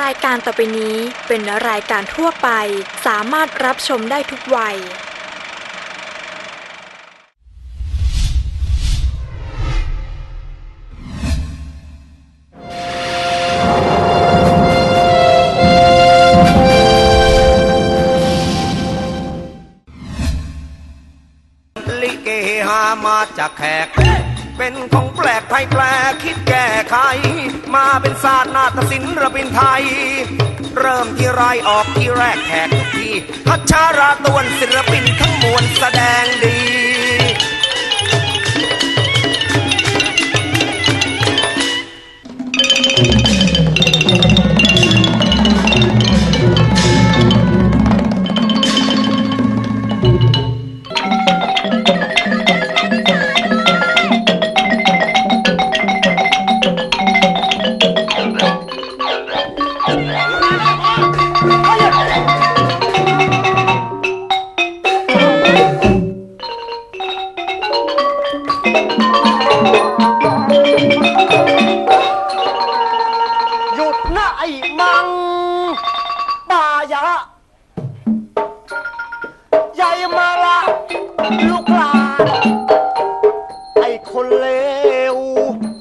รายการต่อไปนี้เป็นรายการทั่วไป สามารถรับชมได้ทุกวัย ลิเกหามาจากแขก เป็นของแปลกไทยแปลกคิดแก้ไข มาเป็นศาสตร์นาฏศิลป์ระบินไทย เริ่มที่ไรออกที่แรกแขกทุกทีพัชราตวนศิลปินทั้งมวลแสดงดีห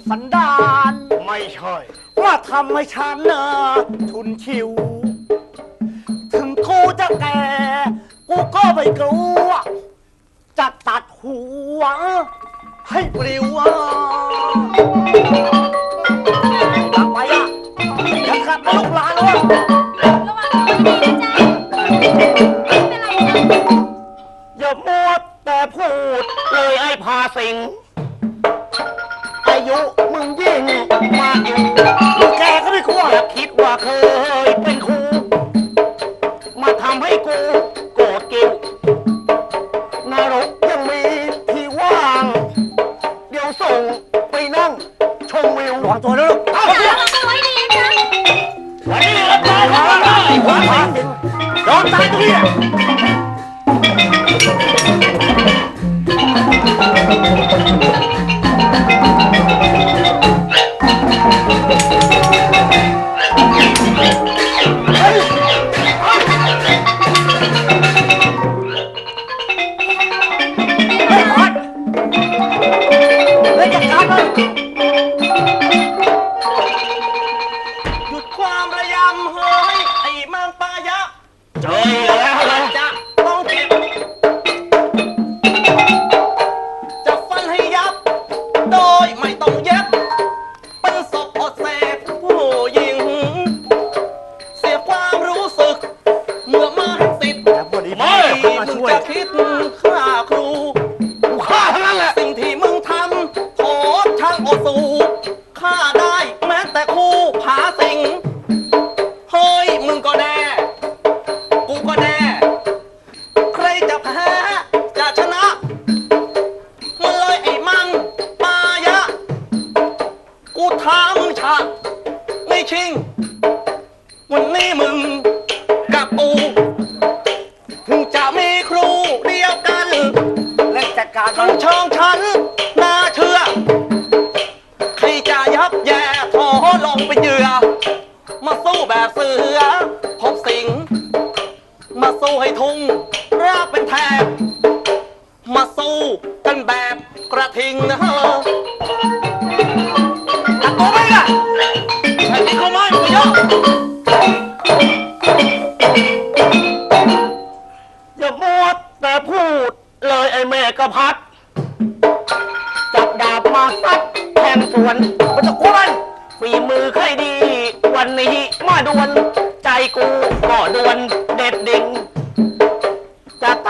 สันดาน ไม่ใช่ ว่าทำให้ฉันเนอทุนชิว ถึงกูจะแก่ กูก็ไม่กลัว จะตัดหัว ให้ปลิวอะกลับไปอะอย่ากลับมาลูกหลานวะอย่ามัวแต่พูดเลยไอ้พาสิง งไปนั่ง ชมวิวระวังตัวนะลูกเอาเดี๋ยววันนี้เราตายแล้วไอ้หัวขวาโดนตายตรงนี้อะ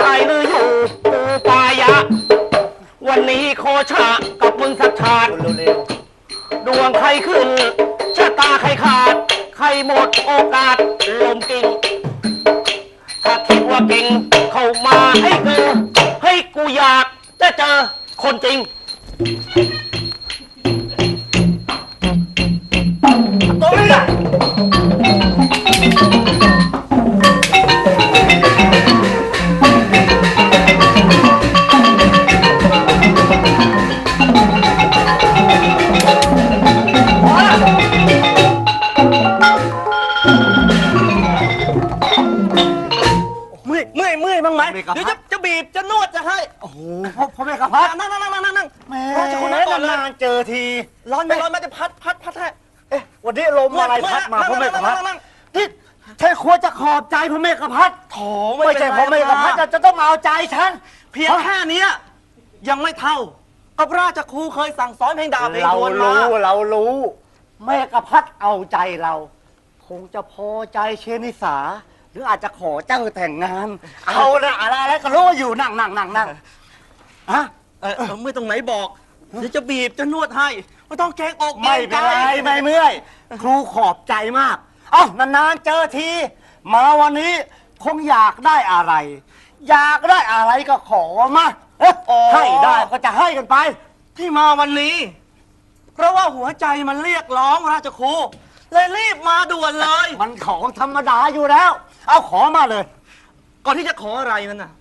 ตายหรืออยู่ปูปายะ วันนี้โคชะกับมึงสักชาติดวงใครขึ้นชะตาใครขาด ใครหมดโอกาสลมกิ่งถ้าคิดว่าเก่งเข้ามาให้กูให้กูอยากจะเจอคนจริง กับ เดี๋ยวพัจะดจะบีบจะนวดจะให้โอ้โหพ่อพ่อแม่กับพัดนั่งนั่งนั่งนั่งนั่งนั่งแหม่ราชคุณนั่งก่อนเลยนานๆเจอที ร้อนไหมร้อนไหมจะพัดพัดพัดให้เอ๊ะวันนี้ลมอะไรพัดมานั่งพ่อแม่กับพัดนั่งนั่งนั่งที่ใช่ควรจะขอบใจพ่อแม่กับพัดโถไม่ใช่พ่อแม่กับพัดจะจะต้องมาเอาใจฉันเพียงแค่เนี้ยยังไม่เท่ากับราชครูเคยสั่งสอนเพลงดาบเพลงเราทวนมารู้เรารู้ แม่กับพัดเอาใจเรา คงจะพอใจเชนิสาห รืออาจจะขอเจ้าแต่งงาน เอาละอะไรอะไรก็รู้ว่าอยู่นั่งนั่งนั่งนั่งฮะเออเออเมื่อตรงไหนบอกเดี๋ยวจะบีบจะนวดให้ไม่ต้องเกรงอกไม่กเป็นงใจไรไม่เมื่อย ครูขอบใจมาก เอ้านานๆเจอที มาวันนี้คงอยากได้อะไร อยากได้อะไรก็ขอมาเอ๊ะให้ได้ก็จะให้กันไป ที่มาวันนี้ เพราะว่าหัวใจมันเรียกร้องราชครูเลยรีบมาด่วนเลย มันของธรรมดาอยู่แล้ว เอาขอมาเลย ก่อนที่จะขออะไรนั่นน่ะ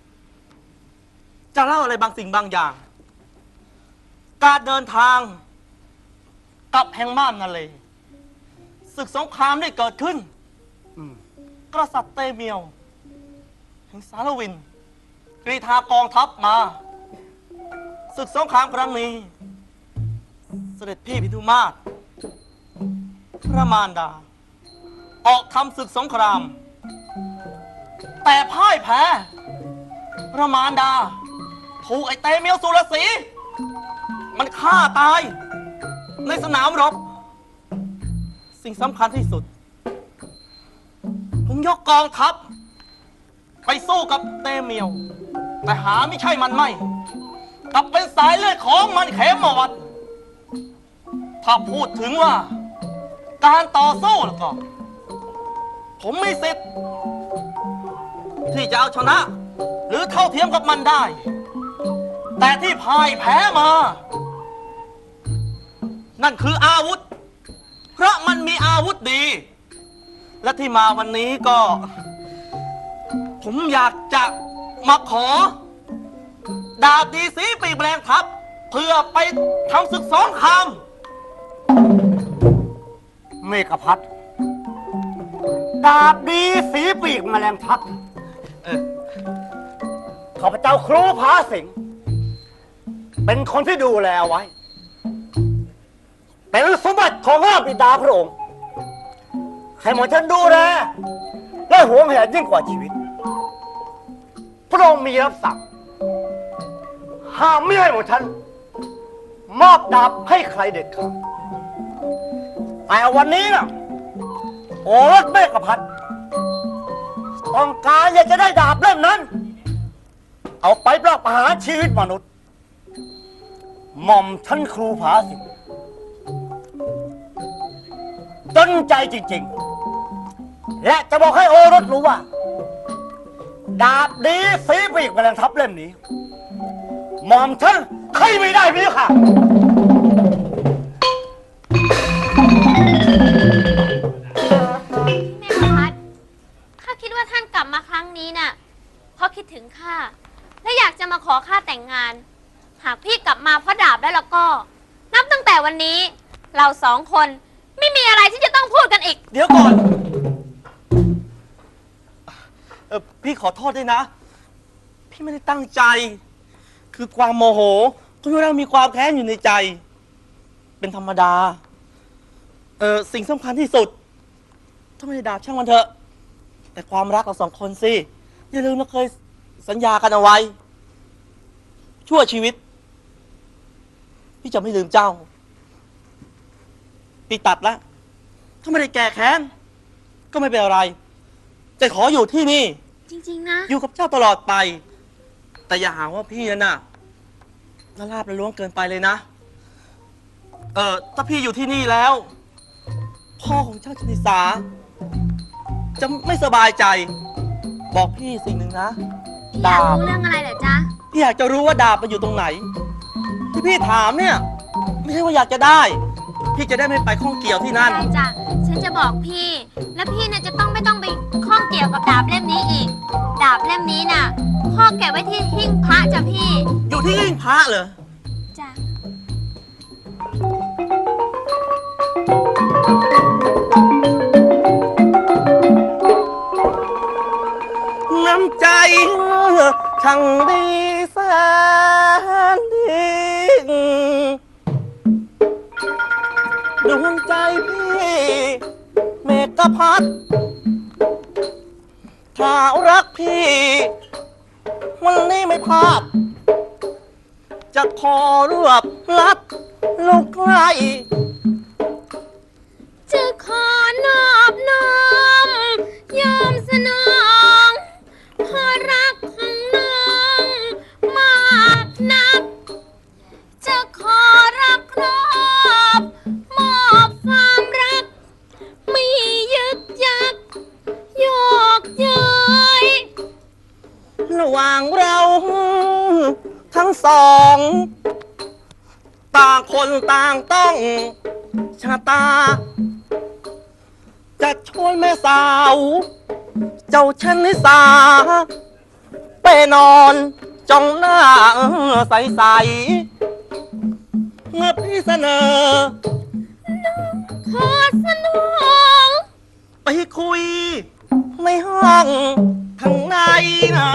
จะเล่าอะไรบางสิ่งบางอย่าง การเดินทางกลับแห่งม่านนาเลยศึกสงครามได้เกิดขึ้น อืมกษัตริย์เตเมียวแห่งสารวินกรีธากองทัพมา ศึกสงครามครั้งนี้ เสด็จพี่พิทุมาศพระมารดา ออกทำศึกสงคราม แต่พ่ายแพ้พระมารดา ถูกไอ้เตเมียวสุรสีมันฆ่าตาย ในสนามรบ สิ่งสำคัญที่สุด ผมยกกองทัพ ไปสู้กับเตเมียว แต่หาไม่ใช่มันไม่กลับเป็นสายเลือดของมันเขมวัดถ้าพูดถึงว่า การต่อสู้แล้วก็ ผมไมีสิทธิ์ ที่จะเอาชนะ หรือเท่าเทียมกับมันได้ แต่ที่พ่ายแพ้มา นั่นคืออาวุธ เพราะมันมีอาวุธดี และที่มาวันนี้ก็ ผมอยากจะมาขอ ดาบดีสีปีกแรงทัพเพื่อไปทำศึกสองครามเมฆพัดดาบดีสีปีกแมลงทับ ข้าพเจ้าครูพาสิงห์เป็นคนที่ดูแลเอาไว้ เป็นสมบัติของข้าบิดาพระองค์ ให้หมอฉันดูแลและหวงแหนยิ่งกว่าชีวิต พระองค์มีรับสั่งห้ามไม่ให้หมอฉัน มอบดาบให้ใครเด็ดขาดแต่วันนี้นะโอรสเมฆพัด ต้องการอยากจะได้ดาบเล่มนั้น เอาไปปราบประหารชีวิตมนุษย์ หม่อมท่านครูผาสิงห์จนใจจริง ๆ และจะบอกให้โอรสรู้ว่า ดาบดีสีปีกแมลงทับเล่มนี้ หม่อมท่านใครไม่ได้พี่ค่ะ แต่งงาน หากพี่กลับมาเพราะดาบแล้วแล้วก็ นับตั้งแต่วันนี้ เราสองคนไม่มีอะไรที่จะต้องพูดกันอีก เดี๋ยวก่อนเออพี่ขอโทษด้วยนะ พี่ไม่ได้ตั้งใจ คือความโมโหก็เรามีความแค้นอยู่ในใจ เป็นธรรมดา เออสิ่งสำคัญที่สุด ถ้าไม่ได้ดาบช่างมันเถอะ แต่ความรักเราสองคนสิ อย่าลืมเราเคยสัญญากันเอาไว้ ชั่วชีวิต พี่จะไม่ลืมเจ้า พี่ตัดละ ถ้าไม่ได้แก้แค้น ก็ไม่เป็นอะไร จะขออยู่ที่นี่ จริง ๆ นะ อยู่กับเจ้าตลอดไป แต่อย่าหาว่าพี่นั่นน่ะละลาบละล้วงเกินไปเลยนะ เออถ้าพี่อยู่ที่นี่แล้ว พ่อของเจ้าชนิสา จะไม่สบายใจ บอกพี่สิ่งหนึ่งนะ พี่อยากรู้เรื่องอะไรเหรอจ๊ะ พี่อยากจะรู้ว่าดาบมันอยู่ตรงไหน ที่พี่ถามเนี่ย ไม่ใช่ว่าอยากจะได้ พี่จะได้ไม่ไปข้องเกี่ยวที่นั่น ได้จ้ะฉันจะบอกพี่ และพี่น่ะจะต้องไม่ต้องไปข้องเกี่ยวกับดาบเล่มนี้อีก ดาบเล่มนี้น่ะ พ่อเก็บไว้ที่หิ้งพระจ้ะพี่อยู่ที่ยิ่งพระเหรอจ้ะน้ำใจชช่างดี นดีดวงใจพี่เมกะพัดถ้ารักพี่ วันนี้ไม่พลาดจะขอรวบลัดลูกไกลจะขอนอบน้อมยอมสนอง ต่างคนต่างต้องชะตา จะชวนแม่สาว เจ้าชนิสา ไปนอนจ้องหน้าใสๆเมื่อพี่เสนอ ขอสนองไปคุยในห้องข้างในนะ